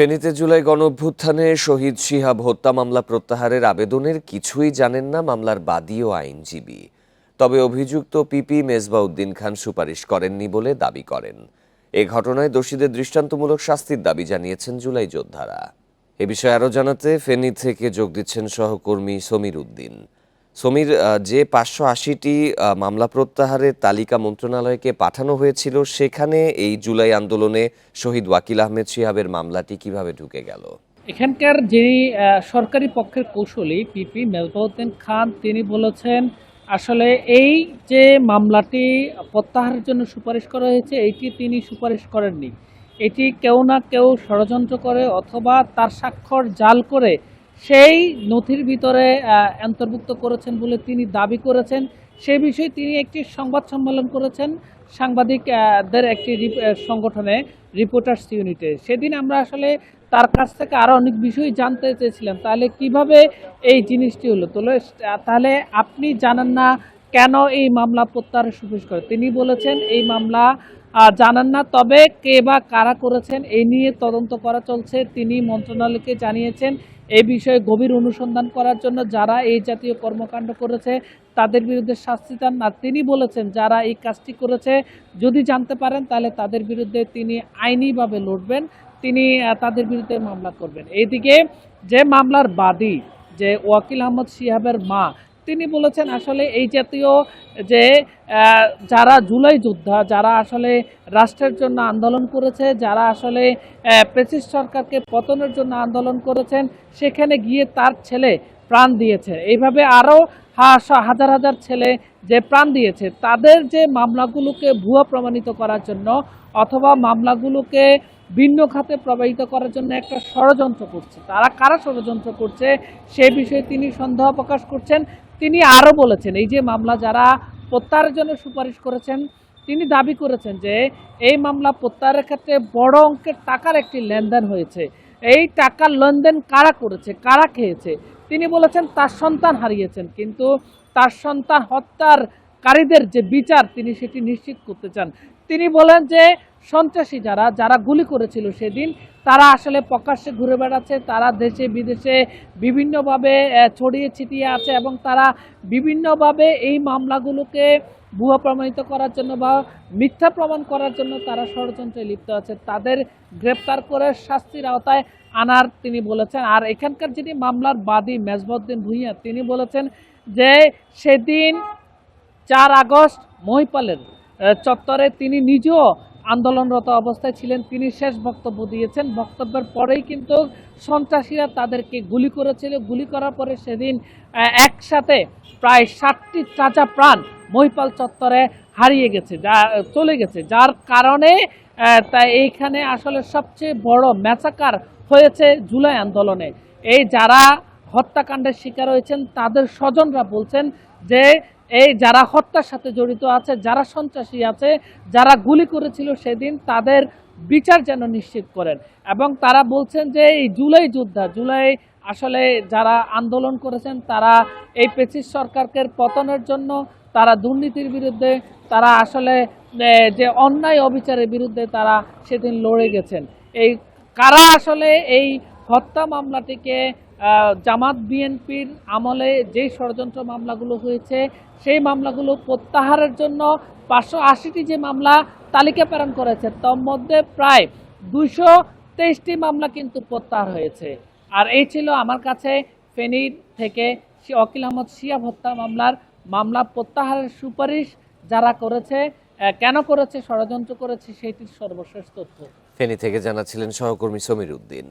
ফেনীতে জুলাই গণঅভ্যুত্থানে শহীদ শিহাব হত্যা মামলা প্রত্যাহারের আবেদনের কিছুই জানেন না মামলার বাদী ও আইনজীবী। তবে অভিযুক্ত পিপি মেজবা উদ্দিন খান সুপারিশ করেননি বলে দাবি করেন। এ ঘটনায় দোষীদের দৃষ্টান্তমূলক শাস্তির দাবি জানিয়েছেন জুলাই যোদ্ধারা। এ বিষয়ে আরও জানাতে ফেনী থেকে যোগ দিচ্ছেন সহকর্মী সমীর উদ্দিন। সমীর যে পাঁচশো আশিটি মামলা প্রত্যাহারের তালিকা মন্ত্রণালয়কে পাঠানো হয়েছিল, সেখানে এই জুলাই আন্দোলনে শহীদ ওয়াকিল আহমেদ শিহাবের মামলাটি কীভাবে ঢুকে গেল? এখানকার যিনি সরকারি পক্ষের কৌশলী, পিপি মেজবাউদ্দিন খান, তিনি বলেছেন, আসলে এই যে মামলাটি প্রত্যাহারের জন্য সুপারিশ করা হয়েছে এইটি তিনি সুপারিশ করেননি। এটি কেউ না কেউ ষড়যন্ত্র করে অথবা তার স্বাক্ষর জাল করে সেই নথির ভিতরে অন্তর্ভুক্ত করেছেন বলে তিনি দাবি করেছেন। সে বিষয়ে তিনি একটি সংবাদ সম্মেলন করেছেন সাংবাদিকদের একটি সংগঠনে রিপোর্টার্স ইউনিটে সেদিন আমরা আসলে তার কাছ থেকে আরও অনেক বিষয় জানতে চেয়েছিলাম। তাহলে কীভাবে এই জিনিসটি হলো? তাহলে তাহলে আপনি জানেন না কেন এই মামলা প্রত্যাহারের সুপারিশ করে? তিনি বলেছেন, এই মামলা জানান না, তবে কে বা কারা করেছেন, এই নিয়ে তদন্ত করা চলছে। তিনি মন্ত্রণালয়কে জানিয়েছেন এই বিষয়ে গভীর অনুসন্ধান করার জন্য যারা এই জাতীয় কর্মকাণ্ড করেছে, তাদের বিরুদ্ধে শাস্তি চান না। তিনি বলেছেন, যারা এই কাজটি করেছে, যদি জানতে পারেন, তাহলে তাদের বিরুদ্ধে তিনি আইনিভাবে লড়বেন, তিনি তাদের বিরুদ্ধে মামলা করবেন। এইদিকে যে মামলার বাদী, যে ওয়াকিল আহমদ শিহাবের মা তিনি বলেছেন আসলে এই জাতীয় যে যারা জুলাই যোদ্ধা, যারা আসলে রাষ্ট্রের জন্য আন্দোলন করেছে, যারা আসলে প্রেসিস সরকারকে পতনের জন্য আন্দোলন করেছেন, সেখানে গিয়ে তার ছেলে প্রাণ দিয়েছে। এইভাবে আরও হাজার হাজার ছেলে যে প্রাণ দিয়েছে, তাদের যে মামলাগুলোকে ভুয়া প্রমাণিত করার জন্য অথবা মামলাগুলোকে ভিন্ন খাতে প্রবাহিত করার জন্য একটা ষড়যন্ত্র করছে, তারা কারা ষড়যন্ত্র করছে সে বিষয়ে তিনি সন্দেহ প্রকাশ করছেন। তিনি আরও বলেছেন, এই যে মামলা যারা প্রত্যাহারের জন্য সুপারিশ করেছেন, তিনি দাবি করেছেন যে এই মামলা প্রত্যাহারের ক্ষেত্রে বড় অঙ্কের টাকার একটি লেনদেন হয়েছে। এই টাকার লেনদেন কারা করেছে, কারা খেয়েছে তিনি বলেছেন, তার সন্তান হারিয়েছেন, কিন্তু তার সন্তান হত্যার কারীদের যে বিচার তিনি সেটি নিশ্চিত করতে চান। তিনি বলেন যে সন্ত্রাসী যারা যারা গুলি করেছিল সেদিন, তারা আসলে প্রকাশ্যে ঘুরে বেড়াচ্ছে, তারা দেশে বিদেশে বিভিন্নভাবে ছড়িয়ে ছিটিয়ে আছে এবং তারা বিভিন্নভাবে এই মামলাগুলোকে ভুয়া প্রমাণিত করার জন্য বা মিথ্যা প্রমাণ করার জন্য তারা ষড়যন্ত্রে লিপ্ত আছে। তাদের গ্রেপ্তার করে শাস্তির আওতায় আনার তিনি বলেছেন। আর এখানকার যিনি মামলার বাদী মেজবউদ্দিন ভূঁইয়া, তিনি বলেছেন যে সেদিন চার আগস্ট মহিপালের চত্বরে তিনি নিজেও আন্দোলনরত অবস্থায় ছিলেন। তিনি শেষ বক্তব্য দিয়েছেন। বক্তব্যের পরেই কিন্তু সন্ত্রাসীরা তাদেরকে গুলি করেছিল। গুলি করার পরে সেদিন একসাথে প্রায় ষাটটি চাচা প্রাণ মহিপাল চত্বরে হারিয়ে গেছে, যা, চলে গেছে। যার কারণে তাই এইখানে আসলে সবচেয়ে বড় ম্যাচাকার হয়েছে জুলাই আন্দোলনে। এই যারা হত্যাকাণ্ডের শিকার হয়েছেন, তাদের স্বজনরা বলছেন যে এই যারা হত্যার সাথে জড়িত আছে, যারা সন্ত্রাসী আছে, যারা গুলি করেছিল সেদিন তাদের বিচার যেন নিশ্চিত করেন। এবং তারা বলছেন যে এই জুলাই যোদ্ধা, জুলাই আসলে যারা আন্দোলন করেছেন, তারা এই পেচিস সরকারকে পতনের জন্য তারা দুর্নীতির বিরুদ্ধে, তারা আসলে যে অন্যায় অবিচারের বিরুদ্ধে তারা সেদিন লড়ে গেছেন। এই কারা আসলে এই হত্যা মামলাটিকে জামাত বিএনপির আমলে যেই ষড়যন্ত্র মামলাগুলো হয়েছে, সেই মামলাগুলো প্রত্যাহারের জন্য পাঁচশো আশিটি যে মামলা তালিকা প্রেরণ করেছে, তার মধ্যে প্রায় দুশো তেইশটি মামলা কিন্তু প্রত্যাহার হয়েছে। আর এই ছিল আমার কাছে ফেনীর থেকে অকিল আহমদ শিয়া হত্যা মামলার মামলা প্রত্যাহারের সুপারিশ যারা করেছে কেন করেছে, ষড়যন্ত্র করেছে সেটির সর্বশেষ তথ্য। ফেনী থেকে জানাচ্ছিলেন সহকর্মী সমীর উদ্দিন।